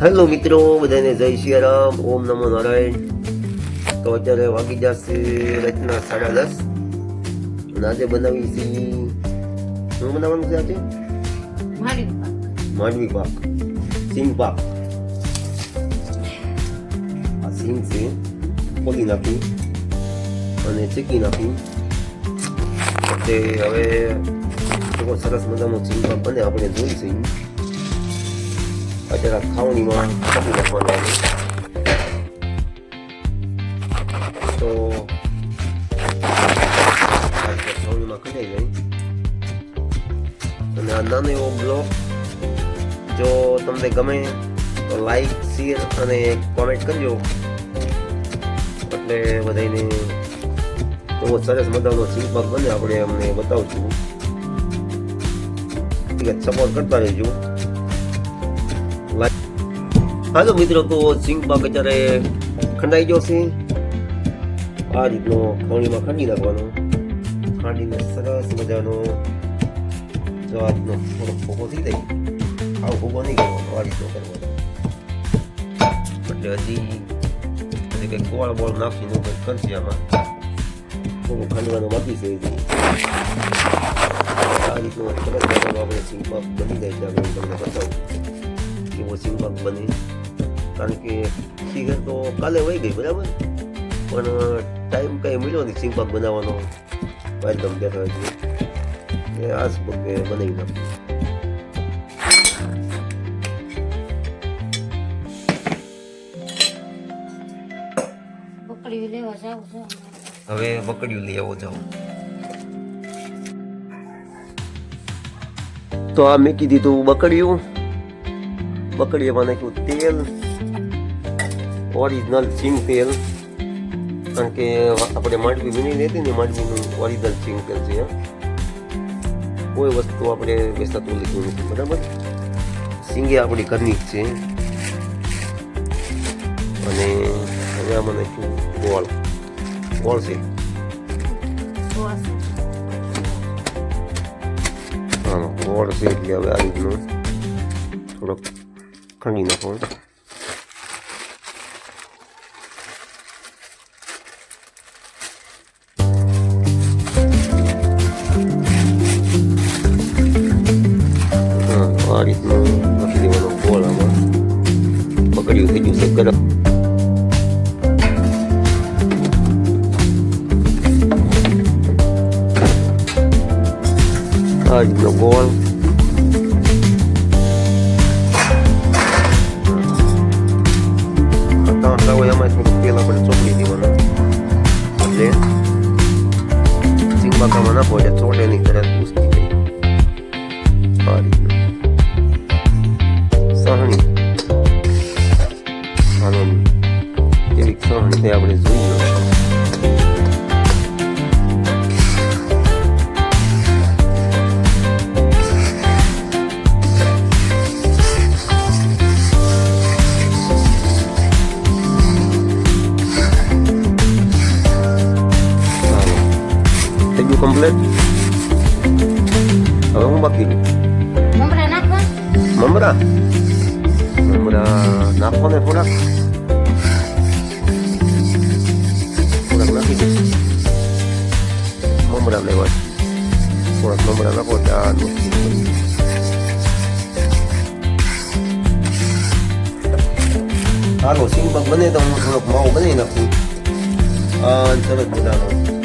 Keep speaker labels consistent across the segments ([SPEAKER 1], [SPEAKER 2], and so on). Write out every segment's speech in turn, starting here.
[SPEAKER 1] Hello મિત્રો બધાને જય સિયારામ ઓમ નમો નારાયણ. તો અત્યારે વાગી જશે રચના સાડા દસ. અને આજે બનાવી છે શું બનાવવાનું છે આજે? માંડવી પાક. સિંગ પાક. આ સિંગ છે ખોલી નાખી અને ચીકી નાખી. તે હવે સરસ મજાનો સિંગ પાક બને આપણે જોઈશું આ ખાવણીમાં કાપી નાખવાનું તો ખાવણીમાં કઢાઈ જાય અને આ નાનો એવો બ્લોગ જો તમને ગમે તો લાઈક શેર અને કોમેન્ટ કરજો. એટલે બધાને બહુ સરસ મજાનો સિંગપાક બને. આપણે અમને બતાવશું. સપોર્ટ કરતા રહેજો. હાલો મિત્રો, તો સિંગપાક અત્યારે ખંડાઈ ગયો છે. આ રીતનો ખાવણીમાં ખાંડી નાખવાનો. ખાંડીને સરસ મજાનો જો આ થોડો ભોગો થઈ જાય. આવો ભોગો નહીં કરવાનો આ રીતનો કરવાનો એટલે હજી હજી કંઈક ગોળ બોળ નાખીને કંઈક કરશે આમાં. થોડું ખાંડવાનું બાકી છે આ રીતનો સરસ મજાનો આપણે સિંગપાક બની જાય છે, આપણે તમને બતાવું. એવો સિંગપાક બને. કારણ કે શીખર તો કાલે વહી ગઈ બરાબર? પણ ટાઈમ કંઈ મળ્યો નહીં સિંગપાક બનાવવાનો. વેલકમ બેઠા એટલે એ આ પગે બનાવી નાખ્યું
[SPEAKER 2] છે?
[SPEAKER 1] હવે બકડ્યું લઈ આવો જાઓ. તો આ મેકી દીધું બકડ્યું. બકડીએમાં નાખ્યું તેલ. ઓરિજિનલ સિંગ તેલ. કારણ કે આપણે માંડવી વીણી હતી ને માંડવીનું ઓરિજિનલ સિંગ તેલ છે કોઈ વસ્તુ આપણે વેચાતું લીધું નથી બરાબર? સિંગે આપણી ઘરની છે. અને હવે આમાં નાખ્યું ગોળ. ગોળ છે. હા, ગોળ છે એટલે હવે આ રીતનું થોડોક ખંડી નાખો hari itu masih di monopol sama maka diusik-usik ke kan ah Tahu yang masih kecil apa ini ya? mana? Lihat, boleh terus થઈ ગયું કમ્પ્લીટ હવે હું બાકી રહ્યું
[SPEAKER 2] મમરા નાખવા
[SPEAKER 1] મમરા મમરા નાખો ને થોડાક થોડાક નાખી દે મમરા લેવા છે. થોડાક મમરા નાખો ત્યાં નથી હાલો સિંગપક બને તો હું થોડોક માવો બનાવી નાખું આ સરસ મજાનો અને સાવધાન નીકળવી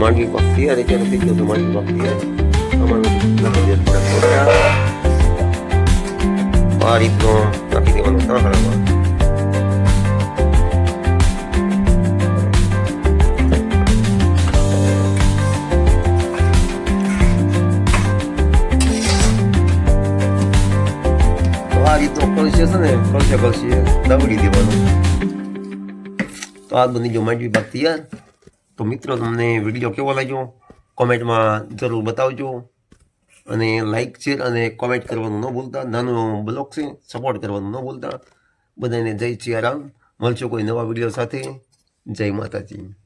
[SPEAKER 1] Margie Bakhtiar এখানে থেকে হতো Margie itu আমার নাকিদের ডাক্তাররা আর lama. নাকিদে itu তাহারা Kalau siapa sih? Tahu di mana? Tahu bunyi cuma di baktian. છે તો મિત્રો, તમને વીડિયો કેવો લાગ્યો? કોમેન્ટમાં જરૂર બતાવજો. અને લાઈક શેર અને કોમેન્ટ કરવાનું ન ભૂલતા. નાનો બ્લોગ છે સપોર્ટ કરવાનું ન ભૂલતા. બધાને જય સિયારામ મળશું કોઈ નવા વીડિયો સાથે. જય માતાજી.